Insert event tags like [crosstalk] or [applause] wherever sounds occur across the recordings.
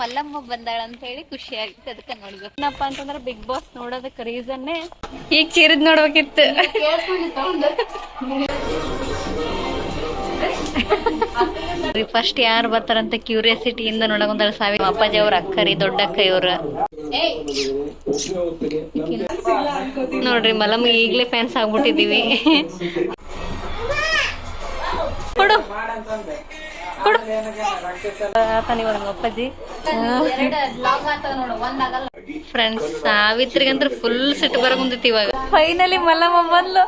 ಮಲ್ಲಮ್ಮ ಬಂದಾಳ ಅಂತ ಹೇಳಿ ಖುಷಿ ಆಗಿತ್ತು ಅದಕ್ಕೆ ನೋಡ್ಬೇಕು. ಏನಪ್ಪ ಅಂತಂದ್ರೆ ಬಿಗ್ ಬಾಸ್ ನೋಡೋದಕ್ಕೆ ರೀಸನ್ನೇ ಈಗ ಚೀರದ್ ನೋಡ್ಬೇಕಿತ್ತು. ಫಸ್ಟ್ ಯಾರು ಬರ್ತಾರಂತ ಕ್ಯೂರಿಯಾಸಿಟಿ ಇಂದ ನೋಡಕೊಂತಾಳ ಸಾವಿ. ಅಪ್ಪಾಜಿ ಅವ್ರ ಅಕ್ಕರಿ ದೊಡ್ಡ ಅಕ್ಕ ಇವ್ರ. ನೋಡ್ರಿ ಮಲಮ್ ಈಗ್ಲೇ ಫ್ಯಾನ್ಸ್ ಆಗ್ಬಿಟ್ಟಿದೀವಿ. ಕೊಡು. ಫ್ರೆಂಡ್ಸ್ ಸಾವಿತ್ರಿಗಂತ್ರ ಫುಲ್ ಸಿಟ್ಟು ಬರ ಕುಂತೈತಿ ಇವಾಗ. ಫೈನಲಿ ಮಲ್ಲಮ್ಮ ಬಂದ್ಲು.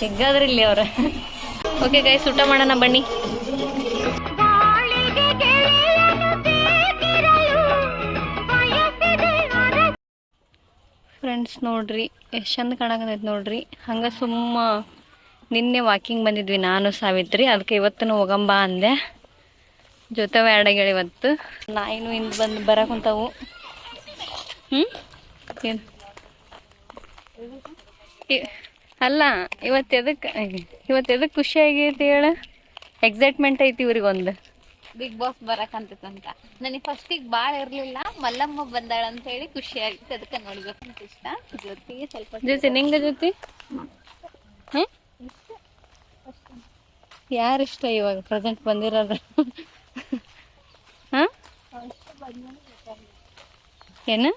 ಸಿಗ್ಗಾದ್ರಿ ಇಲ್ಲಿ ಅವ್ರ. ಓಕೆ ಗೈಸ್ ಊಟ ಮಾಡೋಣ, ಬನ್ನಿ. ಫ್ರೆಂಡ್ಸ್ ನೋಡ್ರಿ, ಎಷ್ಟು ಚಂದ ಕಾಣಕತ್ತೈತಿ ನೋಡ್ರಿ. ಹಂಗ ಸುಮ್ಮ ನಿನ್ನೆ ವಾಕಿಂಗ್ ಬಂದಿದ್ವಿ ನಾನು ಸಾವಿತ್ರಿ ಅದಕ್ಕೆ ಇವತ್ತು ಹೋಗಂಬ ಅಂದೆ. ಜೊತೆ ಆಡಗಳು ಇವತ್ತು. ನಾಯಿನು ಹಿಂದೆ ಬಂದು ಬರಕುಂತಾವು ಹ್ಞೂ ಏನು? ಅಲ್ಲ ಇವತ್ತು ಎದಕ್ಕೆ ಇವತ್ತು ಎದಕ್ಕೆ ಖುಷಿ ಆಗೈತಿ ಹೇಳ? ಎಕ್ಸೈಟ್ಮೆಂಟ್ ಐತಿ ಇವ್ರಿಗೊಂದು. ಬಿಗ್ ಬಾಸ್ ಬರಕಂತಂತ ನನಗೆ ಫಸ್ಟಿಗೆ ಭಾಳ ಇರಲಿಲ್ಲ ಮಲ್ಲಮ್ಮ ಬಂದಾಳ ಅಂತ ಹೇಳಿ ಖುಷಿ ಆಗಿತ್ತು ಅದಕ್ಕೆ ನೋಡ್ಬೇಕಂತ ಇಷ್ಟ ಜೊತೆಗೆ ಸ್ವಲ್ಪ ಜೊತೆ ನಿಂಗ ಜೊತೆ? ಹ್ಞೂ ಯಾರು ಇಷ್ಟ ಇವಾಗ ಪ್ರೆಸೆಂಟ್ ಬಂದಿರೋದು? ಹಾಂ? ಏನು?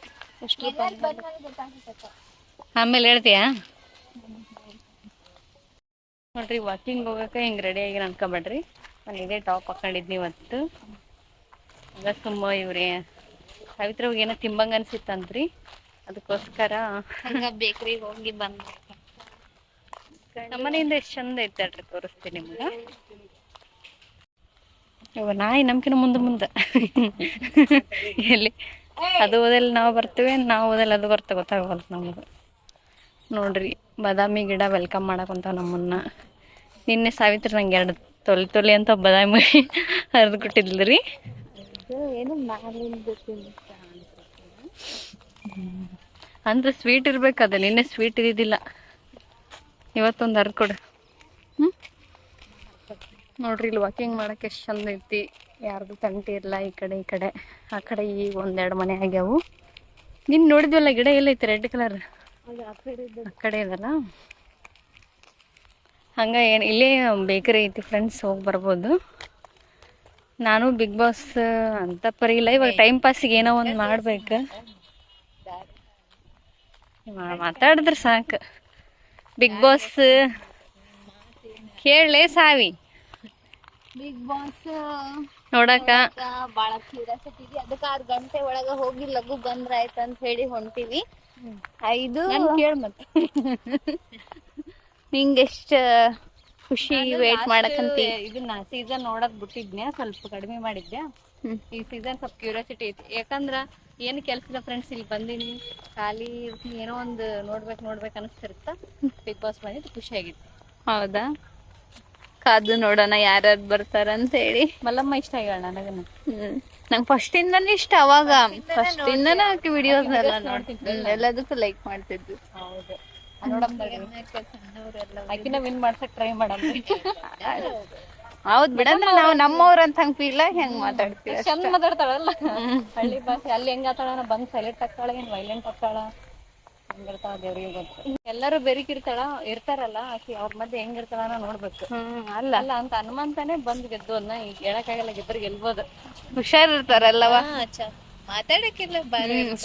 ಆಮೇಲೆ ಹೇಳ್ತೀಯಾ? ನೋಡ್ರಿ ವಾಕಿಂಗ್ ಹೋಗಕ್ಕೆ ಹಿಂಗೆ ರೆಡಿ ಆಗಿ ಅನ್ಕೊಬೇಡ್ರಿ. ನಾನು ಇದೇ ಟಾಪ್ ಹಾಕೊಂಡಿದ್ನಿ ಇವತ್ತು. ಈಗ ಸುಮ್ಮ ಇವ್ರಿ. ಸಾವಿತ್ರ ಏನೋ ತಿಂಬಂಗ ಅನ್ಸಿತ್ತಂತ್ರಿ. ಅದಕ್ಕೋಸ್ಕರ. ಬೇಕ್ರಿಗೆ ಬೇಕ್ರಿ ಹೋಗಿ ಬಂದ ನಮ್ಮನೆಯಿಂದ ಎಷ್ಟು ಚಂದ ಐತೆ ಅಲ್ರಿ ತೋರಿಸ್ತೀನಿ ನಿಮ್ಗೆ. ನಾಯಿ ನಮ್ಕಿನ ಮುಂದೆ ಮುಂದೆ. ಎಲ್ಲಿ? ಅದು ಓದಲ್ಲಿ ನಾವು ಬರ್ತೇವೆ, ನಾವು ಓದಲ್ಲಿ ಅದು ಬರ್ತ ಗೊತ್ತಾಗಲ್ಲ ನಮಗೆ. ನೋಡ್ರಿ, ಬಾದಾಮಿ ಗಿಡ ವೆಲ್ಕಮ್ ಮಾಡಕ್ಕಂತ ನಮ್ಮನ್ನ. ನಿನ್ನೆ ಸಾವಿತ್ರಿ ನಂಗೆ ಎರಡು ತೊಲಿ ತೊಲಿ ಅಂತ ಬಾದಾಮಿ ಹರಿದು ಕೊಟ್ಟಿದ್ಲು ಏನು ಮ್ಯಾಲಿಂದ ಅಂದ್ರೆ ಸ್ವೀಟ್ ಇರ್ಬೇಕು ಅದು ನಿನ್ನೆ ಸ್ವೀಟ್ ಇದ್ದಿದ್ದಿಲ್ಲ. ಇವತ್ತೊಂದು ಅರ್ಧ ಕೊಡು. ಹ್ಞೂ ನೋಡ್ರಿ ಇಲ್ಲಿ ವಾಕಿಂಗ್ ಮಾಡಕ್ಕೆ ಎಷ್ಟು ಚಂದ ಐತಿ. ಯಾರ್ದು ತಂಟಿ ಇಲ್ಲ ಈ ಕಡೆ ಈ ಕಡೆ. ಆ ಕಡೆ ಈಗ ಒಂದೆರಡು ಮನೆ ಆಗ್ಯಾವು. ನಿನ್ನ ನೋಡಿದ್ವಲ್ಲ ಗಿಡ ಎಲ್ಲೈತಿ ರೆಡ್ ಕಲರ್ ಆ ಕಡೆ ಇದಲ್ಲ ಹಂಗ ಏನು ಇಲ್ಲೇ ಬೇಕರಿ ಐತಿ ಫ್ರೆಂಡ್ಸ್ ಹೋಗಿ ಬರ್ಬೋದು. ನಾನು ಬಿಗ್ ಬಾಸ್ ಅಂತ ಪರಿ ಇಲ್ಲ ಇವಾಗ ಟೈಮ್ ಪಾಸಿಗೆ ಏನೋ ಒಂದು ಮಾಡ್ಬೇಕು. ಮಾತಾಡಿದ್ರೆ ಸಾಕು. ಬಿಗ್ ಬಾಸ್ ಕೇಳಲೆ ಸಾವಿ. ಬಿಗ್ ಬಾಸ್ ನೋಡಕ ಬಾಳ ಕ್ಯೂರಿಯಾಸಿಟಿ ಇದೆ. ಅದಕ್ಕೆ ಆರು ಗಂಟೆ ಒಳಗ ಹೋಗಿ ಲಘು ಬಂದ್ರ ಆಯ್ತು ಅಂತ ಹೇಳಿ ಹೊಂಟಿವಿ. ಐದು. ಕೇಳ ಮತ್ತೆ ನಿಂಗೆ ಎಷ್ಟ ಖುಷಿ ವೇಟ್ ಮಾಡಕಂತಿ? ಇದನ್ನ ಸೀಸನ್ ನೋಡಕ್ ಬಿಟ್ಟಿದ್ನ್ಯಾ ಸ್ವಲ್ಪ ಕಡಿಮೆ ಮಾಡಿದ್ದೆ ಈ ಸೀಸನ್ ಸ್ವಲ್ಪ ಕ್ಯೂರಿಯಾಸಿಟಿ ಐತಿ. ಯಾಕಂದ್ರ ಏನು ಇಲ್ಲ ಫ್ರೆಂಡ್ಸ್ ಇಲ್ಲಿ ಬಂದೀನಿ. ಖಾಲಿ ಇರ್ತೀನಿ, ಏನೋ ಒಂದು ನೋಡ್ಬೇಕು ನೋಡ್ಬೇಕು ಅನಿಸ್ತಿರುತ್ತ? ಬಿಗ್ ಬಾಸ್ ಬಂದಿದ್ದು ಖುಷಿ ಆಗಿತ್ತು. ಹೌದಾ? ಕಾದು ನೋಡೋಣ ಯಾರ್ಯಾರು ಬರ್ತಾರ ಅಂತ ಹೇಳಿ ಮಲ್ಲಮ್ಮ ಇಷ್ಟ ಆಗ್ಯಾಳ ನನಗ ಹ್ಮ್. ನಂಗೆ ಫಸ್ಟ್ ಇಂದಾನೆ ಇಷ್ಟ ಅವಾಗ. ಫಸ್ಟ್ ಇಂದಾನೆ ಆಕೆ ವಿಡಿಯೋಸ್ ಎಲ್ಲ ನೋಡ್ತಿದ್ವಿ ಎಲ್ಲದಕ್ಕೂ ಲೈಕ್ ಮಾಡ್ತಿದ್ವಿ ಹೌದು. ಆಕಿನ ವಿನ್ ಮಾಡ್ಸಕ್ ಟ್ರೈ ಮಾಡಮ್ಮ. [laughs] ಹೌದ್ ಬಿಡಂದ್ರ ನಾವ್ ನಮ್ಮವ್ರ ಅಂತ ಹಂಗ ಫೀಲ್ ಆಗಿ ಹೆಂಗ್ ಮಾತಾಡ್ತೀವಿ ಚಂದ ಮಾತಾಡ್ತಾಳಲ್ಲ ಹಳ್ಳಿ ಭಾಷೆ ಅಲ್ಲಿ ಹೆಂಗ ಆತಾಳ ಬಂದ್ ಸೈಲೆಂಟ್ ಆಗ್ತಾಳ ಏನ್ ವೈಲೆಂಟ್ ಆಗ್ತಾಳ ಹೆಂಗಿರ್ತಾಳ ದೇವ್ರಿಗೆ ಗೊತ್ತು. ಎಲ್ಲರೂ ಬೆರಿಕಿರ್ತಾಳ ಇರ್ತಾರಲ್ಲ ಆಕಿ ಅವ್ರ ಮಧ್ಯೆ ಹೆಂಗಿರ್ತಾಳ ನೋಡ್ಬೇಕು. ಅಲ್ಲ. ಅಲ್ಲ ಅಂತ ಹನುಮಂತಾನೆ ಬಂದ್ ಗೆದ್ದು ಅದನ್ನ ಈಗ ಹೇಳಕ್ಕಾಗಲ್ಲ ಗೆದ್ರ ಗೆಲ್ಬೋದು. ಹುಷಾರ್ ಇರ್ತಾರಲ್ಲವ? ಮಾತಾಡಕ್ಕಿಲ್ಲ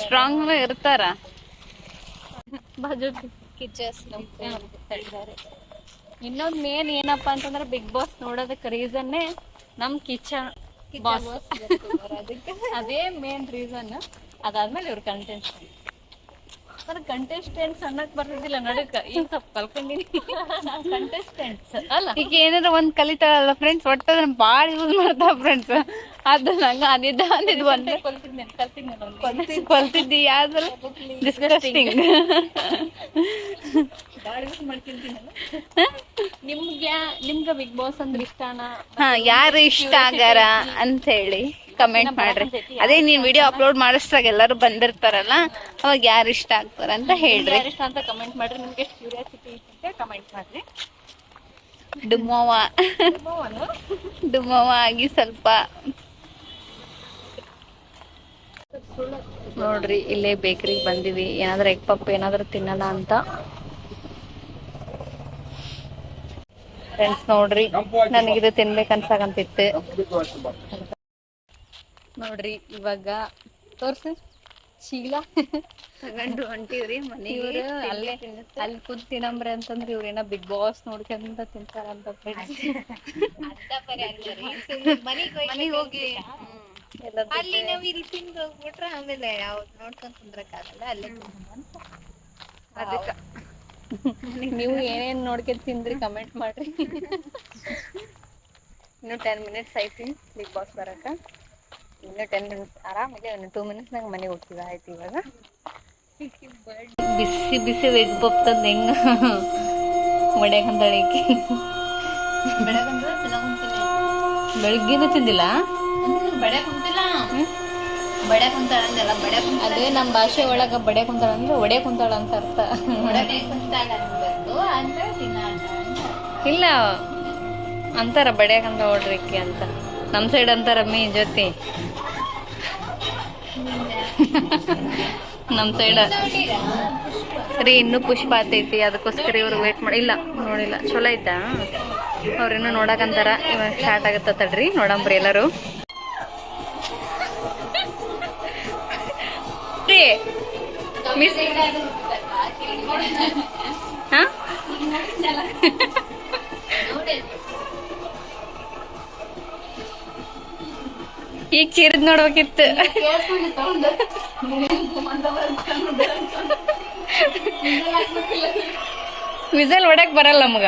ಸ್ಟ್ರಾಂಗ್ ಇರ್ತಾರ. ಬಾಜು ಕಿಚಸ್ ಇನ್ನೊಂದ್ ಮೇನ್ ಏನಪ್ಪಾ ಅಂತಂದ್ರೆ ಬಿಗ್ ಬಾಸ್ ನೋಡೋದಕ್ಕೆ ರೀಸನ್ನೇ ನಮ್ ಕಿಚನ್ ಬಾಸ್ [laughs] ಅದೇ ಮೇನ್ ರೀಸನ್ ಅದಾದ್ಮೇಲೆ ಇವ್ರ ಕಂಟೆಂಟ್ ನನಗೆ ಕಂಟೆಸ್ಟೆಂಟ್ಸ್ ಅನ್ನಕ್ ಬರ್ತಿದ್ದಿಲ್ಲ ನಡಕ. ಈಗ ಸ್ವಲ್ಪ ಕಲ್ಕೊಂಡಿನಿ ಕಂಟೆಸ್ಟೆಂಟ್ಸ್ ಅಲ್ಲ. ಈಗ ಏನಾರ ಒಂದ್ ಕಲಿತಾಳಲ್ಲ ಫ್ರೆಂಡ್ಸ್ ಒಟ್ಟ ಅದನ್ನ ಬಾಳ ಯೂಸ್ ಮಾಡ್ತಾವ ಫ್ರೆಂಡ್ಸ್ ಅದು ನಂಗ ಅದಿದ್ದ ಅಂದಿದ್ ಒಂದ್. ಕೊಲ್ತಿದ್ದಿ ಯಾವ್ದ್ರ ಡಿಸ್ಕಸ್ಟಿಂಗ್ ಬಾಳ್. ನಿಮ್ಗೆ ನಿಮ್ಗ ಬಿಗ್ ಬಾಸ್ ಅಂದ್ರೆ ಇಷ್ಟನಾ? ಹಾ ಯಾರು ಇಷ್ಟ ಆಗಾರ ಅಂತ ಹೇಳಿ. ಕಮೆಂಟ್ ಮಾಡ್ರಿ. ಅದೇ ನೀನ್ ವಿಡಿಯೋ ಅಪ್ಲೋಡ್ ಮಾಡಿಸ್ದಾಗ ಎಲ್ಲರೂ ಬಂದಿರ್ತಾರಲ್ಲ ಅವಾಗ ಯಾರು ಇಷ್ಟ ಆಗ್ತಾರ ಅಂತ ಹೇಳ್ರಿ. ಯಾರ್ ಇಷ್ಟ ಅಂತ ಕಮೆಂಟ್ ಮಾಡ್ರಿ. ನಿಮ್ಗೆ ಎಷ್ಟು ಕ್ಯೂರಿಯಾಸಿಟಿ ಇರುತ್ತೆ ಕಮೆಂಟ್ ಮಾಡ್ರಿ. ಡುಮೋವ ಡುಮೋವ ಆಗಿ ಸ್ವಲ್ಪ ನೋಡ್ರಿ ಇಲ್ಲೇ ಬೇಕರಿ ಬಂದಿವಿ. ಏನಾದ್ರೂ ಎಗ್ ಪಪ್ ಏನಾದ್ರೂ ತಿನ್ನಲ್ಲ ಅಂತ. ಫ್ರೆಂಡ್ಸ್ ನೋಡ್ರಿ ನನಗಿದು ತಿನ್ಬೇಕು ಅನ್ಸಾಕಂತಿತ್ತು ನೋಡ್ರಿ ಇವಾಗ ತೋರ್ಸಿ. ಚೀಲ ತಗೊಂಡು ಹೊಂಟಿವ್ರಿ ಇವ್ರು ಅಲ್ಲೇ ಅಲ್ಲಿ ಕುದ್ ತಿನ್ನಂಬ್ರೆ ಅಂತಂದ್ರೆ ಇವ್ರೇನ ಬಿಗ್ ಬಾಸ್ ನೋಡ್ಕೊಂತ ತಿಂತಾರಂತ ಮನೆಗೆ ಹೋಗಿ ಅಲ್ಲಿ ನಾವ್ ಇಲ್ಲಿ ತಿಂದು ಹೋಗ್ಬಿಟ್ರೆ ಆಮೇಲೆ ಯಾವ್ದು ನೋಡ್ಕೊಂಡ್ ಕುಂದ್ರಕ್ಕಾಗಲ್ಲ ಅಲ್ಲೇ ಅದಕ್ಕ. ನೀವು ಏನೇನ್ ನೋಡ್ಕೊಂಡ್ ತಿಂದ್ರಿ ಕಮೆಂಟ್ ಮಾಡ್ರಿ. [laughs] ಇನ್ನು ಟೆನ್ ಮಿನಿಟ್ಸ್ ಐತಿ ಬಿಗ್ ಬಾಸ್ ಬರಕ. ಇನ್ನು ಟೆನ್ ಮಿನಿಟ್ಸ್ ಆರಾಮಾಗಿ ಒಂದು ಟೂ ಮಿನಿಟ್ಸ್ನಾಗ ಮನೆಗೆ ಹೋಗ್ತಿದ ಆಯ್ತು ಇವಾಗ. ಬಿಸಿ ಬಿಸಿ ವೆಗ್ ಪಪ್ ತಂದು ಹೆಂಗ ಅಂತ ಹೇಳಿ ತಿನ್ನಕೊಂತೀನಿ ಬೆಳಿಗ್ಗೆನೂ ತಿಂದಿಲ್ಲ? ಬಡೆ ಕುಂತಾಳ ಅಂದೆಲ್ಲ ಬಡೆ ಕುಂತ ಅದೇ ನಮ್ಮ ಭಾಷೆ ಒಳಗ ಬಡೆ ಕುಂತಾಳ ಅಂದ್ರೆ ಒಡೆ ಕುಂತಾಳ ಅಂತ ಅರ್ಥ. ಬಡೆ ಕುಂತಾಳ ತಿನ್ನಾಳ ಅಂತ ಇಲ್ಲ ಅಂತಾರ ಬಡ್ಯಾಕಂತ ಹೊಡ್ರಿಕ್ಕಿ ಅಂತ. ನಮ್ ಸೈಡ್ ಅಂತಾರ ಮೀ ಜೊತೆ. ನಮ್ ಸೈಡ್. ರೀ, ಇನ್ನೂ ಪುಷ್ಪ ಆತೈತಿ, ಅದಕ್ಕೋಸ್ಕರ ಇವ್ರು ವೇಟ್ ಮಾಡಿ ಇಲ್ಲ, ನೋಡಿಲ್ಲ. ಚಲೋ ಐತಾ? ಅವ್ರಿನ್ನೂ ನೋಡಕಂತಾರ ಇವಾಗ ಸ್ಟಾರ್ಟ್ ಆಗತ್ತ ತಡ್ರಿ ನೋಡಂಬ್ರಿ ಎಲ್ಲರೂ. ಮಿಸ್ ಹಾ? ಈಗ ಚೀರದ್ ನೋಡ್ಬೇಕಿತ್ತು. ವಿಸಲ್ ಹೊಡಕ್ ಬರಲ್ಲ ನಮಗ.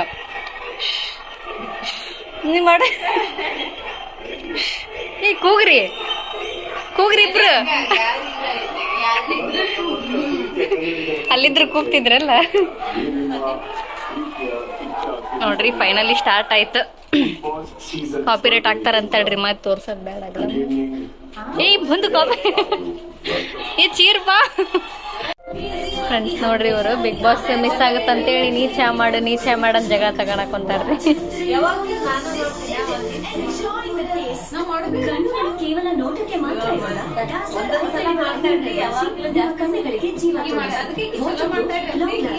ನೀ ಮಾಡ ಈ ಕೂಗ್ರಿ. ಕೂಗ್ರಿ ಇಬ್ರು. ಅಲ್ಲಿದ್ರು ಕೂಗ್ತಿದ್ರಲ್ಲ. ನೋಡ್ರಿ ಫೈನಲಿ ಸ್ಟಾರ್ಟ್ ಆಯ್ತು. ಕಾಪಿರೇಟ್ ಆಗ್ತಾರಂತ ಹೇಳ್ರಿ ಮತ್ತೆ ತೋರ್ಸದ್ ಬೇಡ ಏ, ಬಂದು ಕಾಪಿ ಏ, ಚೀರ್ ಬಾ. ಫ್ರೆಂಡ್ಸ್ ನೋಡ್ರಿ ಇವರು ಬಿಗ್ ಬಾಸ್ ಮಿಸ್ ಆಗತ್ತಂತೇಳಿ ನೀ ಚಾ ಮಾಡು, ನೀ ಚಾ ಮಾಡನ್ ಜಗ ತಗೊಳಕ್ ಅಂತಾರ್ರಿ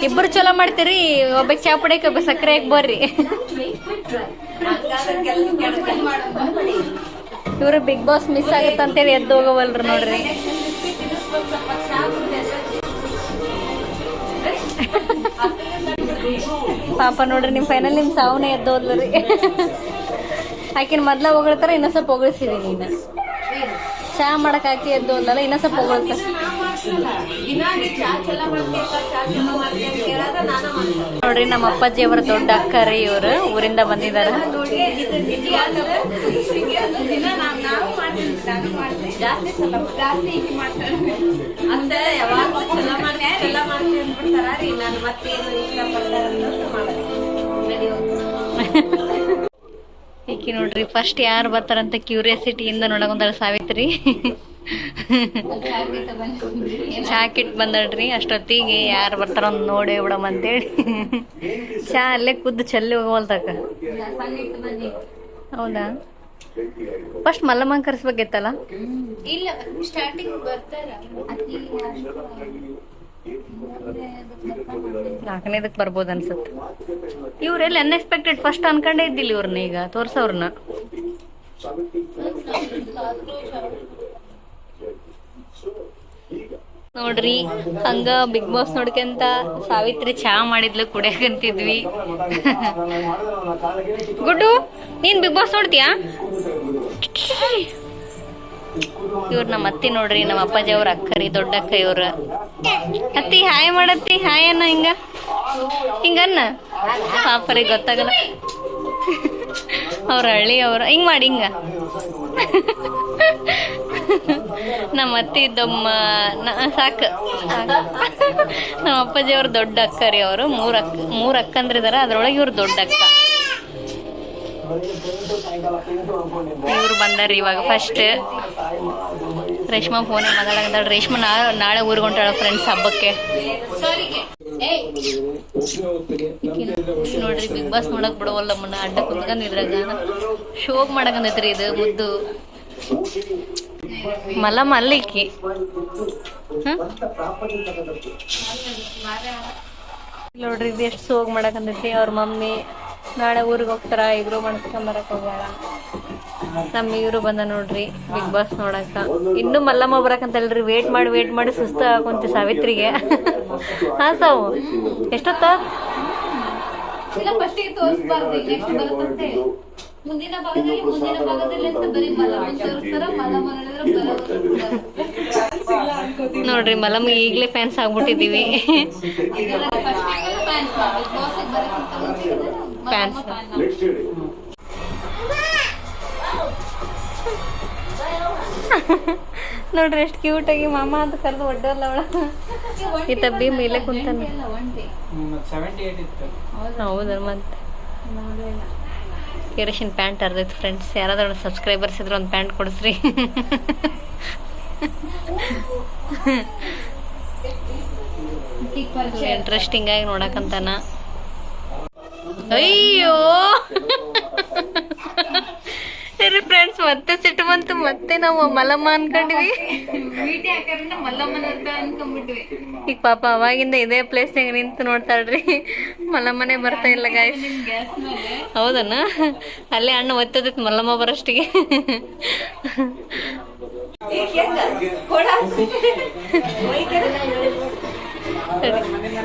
ಇಬ್ರು ಚಲೋ ಮಾಡ್ತೀರಿ ಒಬ್ಬ ಚಾ ಒಬ್ಬ ಸಕ್ಕರೆ ಹಾಕಿ ಬರ್ರಿ. ಇವರು ಬಿಗ್ ಬಾಸ್ ಮಿಸ್ ಆಗತ್ತಂತೇಳಿ ಎದ್ದು ಹೋಗವಲ್ರಿ ನೋಡ್ರಿ. ಪಾಪ ನೋಡ್ರಿ ನಿಮ್ ಫೈನಲ್ ನಿಮ್ ಸಾವನೆ ಎದ್ದು ಹೋದ್ಲರಿ ಆಕಿನ ಮೊದ್ಲ ಹೊಗಳ್ತಾರ, ಇನ್ನೊಂದ್ ಸ್ವಲ್ಪ ಹೊಗಳಿಸಿದಿ ನೀನು ಚಾ ಮಾಡಕ್ ಹಾಕಿ ಎದ್ದು ಅಂದಲ್ಲ ಇನ್ನ ಸ್ವಲ್ಪ ಹೋಗುತ್ತೆ ನೋಡ್ರಿ ನಮ್ಮ ಅಪ್ಪಾಜಿ ಅವರ ದೊಡ್ಡ ಅಕ್ಕ ರೀ ಇವರು ಊರಿಂದ ಬಂದಿದಾರ ಈಕಿ ನೋಡ್ರಿ ಫಸ್ಟ್ ಯಾರು ಬರ್ತಾರಂತ ಕ್ಯೂರಿಯಾಸಿಟಿಯಿಂದ ನೋಡಕೊಂತಾಳ ಸಾವಿತ್ರಿ. ಚಾ ಕಿಟ್ ಬಂದಳ್ರಿ, ಅಷ್ಟೊತ್ತಿಗೆ ಯಾರು ಬರ್ತಾರ ನೋಡಿ ಬಿಡಮ್ ಅಂತೇಳಿ. ಚಾ ಅಲ್ಲೇ ಕುದ್ದು ಚೆಲ್ಲಿ ಹೋಗವಲ್ತಕ್ಕ ಹೌದಾ? ಫಸ್ಟ್ ಮಲ್ಲಮ್ಮ ಕರ್ಸ್ಬೇಕಿತ್ತಲ್ಲ ಇಲ್ಲ ಸ್ಟಾರ್ಟಿಂಗ್ ಬರ್ತಾರ. ನಾಲ್ಕನೇದಕ್ಕೆ ಬರ್ಬೋದು ಅನ್ಸುತ್ತೆ. ಇವ್ರೆಲ್ಲ ಅನ್ಎಕ್ಸ್ಪೆಕ್ಟೆಡ್ ಫಸ್ಟ್ ಅನ್ಕೊಂಡೇ ಇದ್ದಿಲ್ಲ ಇವ್ರನ್ನ ಈಗ ತೋರ್ಸವ್ರನ್ನ ನೋಡ್ರಿ, ಹಂಗ ಬಿಗ್ ಬಾಸ್ ನೋಡ್ಕೊಂತ ಸಾವಿತ್ರಿ ಚಾ ಮಾಡಿದ್ಲು, ಕುಡಿಯಕಂತಿದ್ವಿ. ಗುಡ್ಡು, ನೀನ್ ಬಿಗ್ ಬಾಸ್ ನೋಡ್ತೀಯಾ? ಇವ್ರ ನಮ್ಮ ಅತ್ತಿ ನೋಡ್ರಿ ನಮ್ಮ ಅಪ್ಪಾಜಿ ಅವ್ರ ಅಕ್ಕರಿ ದೊಡ್ಡ ಅಕ್ಕ ಇವ್ರ. ಅತ್ತಿ, ಹಾಯ್ ಮಾಡತ್ತಿ, ಹಾಯ್ ಅನ್ನ ಹಿಂಗ. ಹಿಂಗನ್ನ ಪಾಪರಿಗೆ ಗೊತ್ತಾಗಲ್ಲ. ಅವ್ರ ಹಳ್ಳಿ, ಅವ್ರ ಹಿಂಗ್ ಮಾಡಿ, ಹಿಂಗ. ನಮ್ಮ ಅತ್ತಿ ಇದ್ದಮ್ಮ ನ- ಸಾಕು. ನಮ್ಮ ಅಪ್ಪಾಜಿ ಅವ್ರ ದೊಡ್ಡ ಅಕ್ಕ ರೀ ಅವರು. ಮೂರ್ ಅಕ್ಕ ಮೂರ್ ಅಕ್ಕಂದ್ರಿದಾರ. ಅದ್ರೊಳಗೆ ಇವ್ರ ದೊಡ್ಡ ಅಕ್ಕ. ಇವ್ರು ಬಂದಾರ ಇವಾಗ ಫಸ್ಟ್ ರೇಷ್ಮಾ ಫೋನ್ ಮಾತಾಡಕತ್ತಾಳ ರೇಷ್ಮಾ ನಾ, ನಾಳೆ ಊರಿಗೆ ಹೊಂಟಾಳ ಫ್ರೆಂಡ್ಸ್ ಹಬ್ಬಕ್ಕೆ. ನೋಡ್ರಿ ಬಿಗ್ ಬಾಸ್ ನೋಡಕ್ ಬಿಡವಲ್ಲ ನಮ್ಮನ್ನ, ಅಡ್ಡ ಕುತ್ಕೊಂಡ್ ಇದ್ರಾಗ. ಶೋಗ್ ಮಾಡಕಂದೈತ್ರಿ ಇದು, ಮುದ್ದು. ಮಲ ಮಲ್ಲಿಕ್ಕಿ? ನೋಡ್ರಿ, ಇದು ಎಷ್ಟು ಸೋಗ್ ಮಾಡಕಂದೈತಿ ಅವ್ರ ಮಮ್ಮಿ. ನಾಳೆ ಊರಿಗೆ ಹೋಗ್ತಾರ? ಇಬ್ರು ಮಾಡ್ಸ್ಕೊಂಡ್ ಬರಕ್ ಹೋಗ್ಯಾರ ನಮ್ಮ ಇವ್ರು ಬಂದ ನೋಡ್ರಿ ಬಿಗ್ ಬಾಸ್ ನೋಡಕ ಇನ್ನು ಮಲ್ಲಮ್ಮ ಬರಕಂತಲ್ರಿ ವೇಟ್ ಮಾಡಿ ವೇಟ್ ಮಾಡಿ ಸುಸ್ತ ಹಾಕೊಂತಿ ಸಾವಿತ್ರಿಗೆ. ಹಾ ಸಾವು. ಎಷ್ಟೊತ್ತ? ನೋಡ್ರಿ ಮಲಮ್ ಈಗ್ಲೇ ಫ್ಯಾನ್ಸ್ ಆಗ್ಬಿಟ್ಟಿದೀವಿ Fans. [laughs] ನೋಡ್ರಿ ಎಷ್ಟು ಕ್ಯೂಟ್ ಆಗಿ ಮಾಮ ಅಂತ ಕರೆದು ಒಡ್ಡಲ್ಲ ಅವಳ. ಈ ತಬ್ಬಿ ಮೇಲೆ ಕುಂತಾನೆ. ಹೌದಾ ಮತ್ತೆ? ಕೆರಶಿನ್ ಪ್ಯಾಂಟ್ ಅರ್ದೈತೆ ಫ್ರೆಂಡ್ಸ್ ಯಾರಾದ್ರೂ ಸಬ್ಸ್ಕ್ರೈಬರ್ಸ್ ಇದ್ರೆ ಒಂದು ಪ್ಯಾಂಟ್ ಕೊಡಿಸ್ರಿ. ಇಂಟ್ರೆಸ್ಟಿಂಗ್ ಆಗಿ ನೋಡಕಂತಾನ. ಅಯ್ಯೋ. ಸರಿ ಫ್ರೆಂಡ್ಸ್ ಮತ್ತೆ ಸಿಟ್ಟು ಬಂತು ಮತ್ತೆ ನಾವು ಮಲಮ್ಮ ಅನ್ಕೊಂಡ್ವಿ. ಈಗ ಪಾಪ ಅವಾಗಿಂದ ಇದೇ ಪ್ಲೇಸ್ನಾಗ ನಿಂತು ನೋಡ್ತಾಳ್ರಿ ಮಲಮ್ಮನೆ ಬರ್ತಾ ಇಲ್ಲ ಗಾಯ್ಸ್ ಹೌದನ? ಅಲ್ಲೇ ಅಣ್ಣ ಒತ್ತದೈತಿ ಮಲ್ಲಮ್ಮ ಬರೋಷ್ಟಿಗೆ.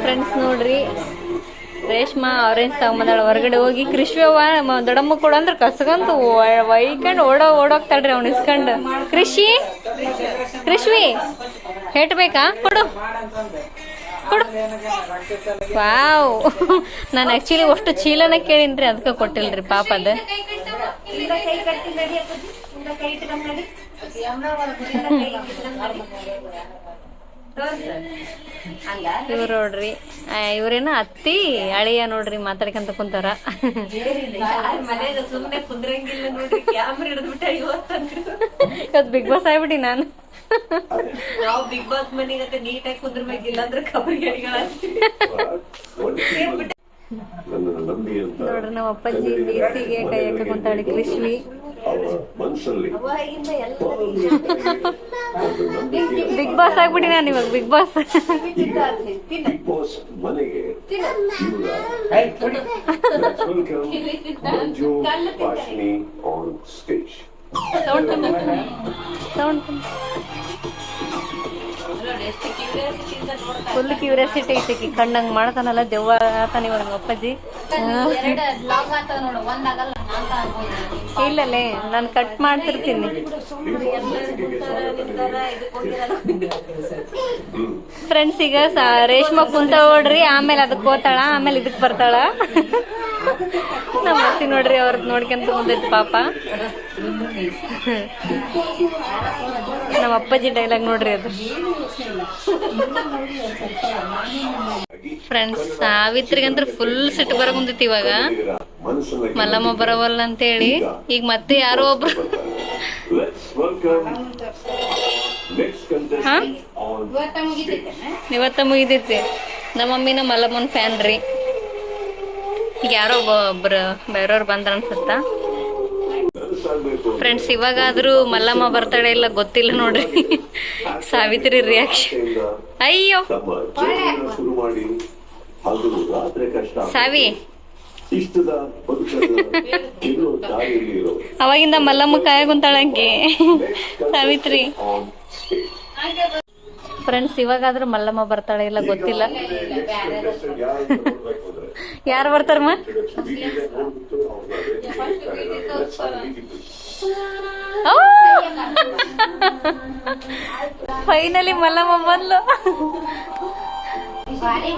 ಫ್ರೆಂಡ್ಸ್ ನೋಡ್ರಿ. ರೇಷ್ಮಾ ಆರೆಂಜ್ ತಗೊಂಬಂದಾಳ ಹೊರಗಡೆ ಹೋಗಿ ಕೃಷಿಯವ್ವ ದೊಡಮ್ಮ ಕೊಡು ಅಂದ್ರೆ ಕಸ್ಕಂತು ಒಯ್ಕೊಂಡು ಓಡೋ ಓಡೋಗ್ತಾಳ್ರಿ ಅವ್ನು ಇಸ್ಕೊಂಡು. ಕೃಷಿ? ಕೃಷ್ವಿ ಹೇಟ್ಬೇಕಾ ಕೊಡು. ಕೊಡು. ವಾವ್. ನಾನು ಆಕ್ಚುಲಿ ಅಷ್ಟು ಚೀಲನ ಕೇಳಿನ್ರಿ ಅದಕ್ಕೆ ಕೊಟ್ಟಿಲ್ರಿ ಪಾಪ ಅದ. ಇವ್ರು ನೋಡ್ರಿ. ಇವ್ರೇನ ಅತ್ತಿ ಅಳಿಯ ನೋಡ್ರಿ ಮಾತಾಡ್ಕಂತ ಕುಂತಾರ. ಇವತ್ತು ಬಿಗ್ ಬಾಸ್ ಆಗ್ಬಿಟ್ಟಿ ನಾನು. ನಾವು ಬಿಗ್ ಬಾಸ್ ಮನೆಗತ್ತೆ ನೀಟಾಗಿ ಕುಂದ್ರಬೇಕಿಲ್ಲ ಅಂದ್ರೆ ಕಬರಿ [laughs] ನೋಡ್ರಿ ನಮ್ಮ ಅಪ್ಪಾಜಿ ಬೇಸಿಗೆ ಕೈ ಹಾಕಿ ಕುಂತಾಳಿ ಕೃಷ್ಣಿ. ಬಿಗ್ ಬಾಸ್ ಆಗ್ಬಿಟ್ಟಿ ನಾನು ಇವಾಗ big boss. Sound sound full curiosity ಐತಿ ಕಣ್ಣಂಗ್ ಮಾಡ್ತಾನಲ್ಲ ದೆವ್ವ ಆತಾನ ಇವಾಗ ಅಪ್ಪಾಜಿ ಇಲ್ಲಲೇ, ನಾನು ಕಟ್ ಮಾಡ್ತಿರ್ತೀನಿ. ಫ್ರೆಂಡ್ಸ್ ಈಗ ರೇಷ್ಮ ಕುಂತ ಓಡ್ರಿ ಆಮೇಲೆ ಅದಕ್ಕೆ ಹೋತಾಳ ಆಮೇಲೆ ಇದಕ್ ಬರ್ತಾಳ. ನಮ್ಮ ಅತ್ತಿ ನೋಡ್ರಿ, ಅವ್ರದ್ ನೋಡ್ಕೊಂತ ಬಂದೈತಿ ಪಾಪ. ನಮ್ಮ ಅಪ್ಪಾಜಿ ಡೈಲಾಗ್ ನೋಡ್ರಿ ಅದು. ಫ್ರೆಂಡ್ಸ್ ಸಾವಿತ್ರಿಗಂತ್ರ ಫುಲ್ ಸಿಟ್ಟು ಬರಕುಂತೈತಿ ಇವಾಗ. ಮಲ್ಲಮ್ಮ ಬರವಲ್ಲ ಅಂತೇಳಿ. ಈಗ ಮತ್ತೆ ಯಾರೋ ಒಬ್ರು. ಇವತ್ತ ಮುಗಿದೈತಿ ನಮ್ಮ ಮಮ್ಮಿನ ಮಲ್ಲಮ್ಮನ್ ಫ್ಯಾನ್ ರೀ. ಈಗ ಯಾರೋ ಒಬ್ಬ- ಒಬ್ರು ಬೇರೆಯವ್ರು ಬಂದ್ರ ಅನ್ಸುತ್ತ? ಫ್ರೆಂಡ್ಸ್ ಇವಾಗಾದ್ರೂ ಮಲ್ಲಮ್ಮ ಬರ್ತಾಳೆ ಇಲ್ಲ ಗೊತ್ತಿಲ್ಲ ನೋಡ್ರಿ. ಸಾವಿತ್ರಿ ರಿಯಾಕ್ಷನ್ ಅಯ್ಯೋ. ಸಾವಿ. ಅವಾಗಿಂದ ಮಲ್ಲಮ್ಮ ಕಾಯ ಕುಂತಾಳಂಗೆ ಸಾವಿತ್ರಿ. ಫ್ರೆಂಡ್ಸ್ ಇವಾಗಾದ್ರೂ ಮಲ್ಲಮ್ಮ ಬರ್ತಾಳೆ ಇಲ್ಲ ಗೊತ್ತಿಲ್ಲ. ಯಾರು ಬರ್ತಾರಮ್ಮ? [laughs] ಫೈನಲಿ ಮಲ್ಲಮ್ಮ ಬಂದ್ಲು. ಭಾರಿ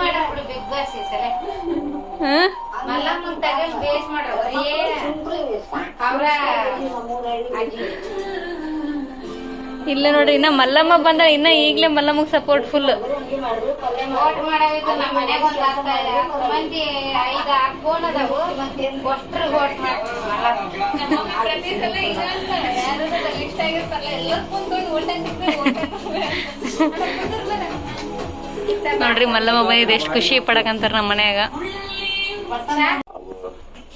ಇಲ್ಲ ನೋಡ್ರಿ ಇನ್ನ ಮಲ್ಲಮ್ಮ ಬಂದ ಇನ್ನ ಈಗ್ಲೇ ಮಲ್ಲಮ್ಮಗೆ ಸಪೋರ್ಟ್ ಫುಲ್ ನೋಡ್ರಿ ಮಲ್ಲಮ್ಮ ಬಂದಿದ್ದು ಎಷ್ಟು ಖುಷಿ ಪಡಕಂತಾರ ನಮ್ಮ ಮನ್ಯಾಗ.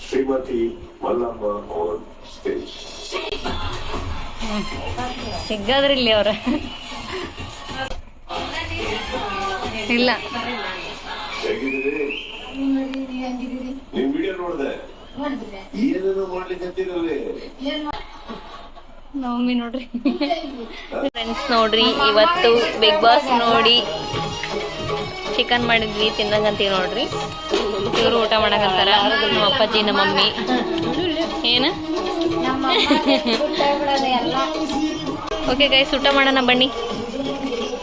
ಶ್ರೀಮತಿ ಮಲ್ಲಮ್ಮ on ಸಿಗ್ಗಾದ್ರಿ ಇಲ್ಲಿ ಅವ್ರ. ಇಲ್ಲ. ನವಮಿ ನೋಡ್ರಿ. ಫ್ರೆಂಡ್ಸ್ ನೋಡ್ರಿ, ಇವತ್ತು ಬಿಗ್ ಬಾಸ್ ನೋಡಿ ಚಿಕನ್ ಮಾಡಿದ್ವಿ, ತಿನ್ನಂಗಂತೀವಿ ನೋಡ್ರಿ. ಇವರು ಊಟ ಮಾಡಕಂತಾರ ನಮ್ಮ ಅಪ್ಪಾಜಿ ನಮ್ಮ ಮಮ್ಮಿ ಏನು? ಓಕೆ ಗೈಸ್ ಊಟ ಮಾಡೋಣ ಬನ್ನಿ.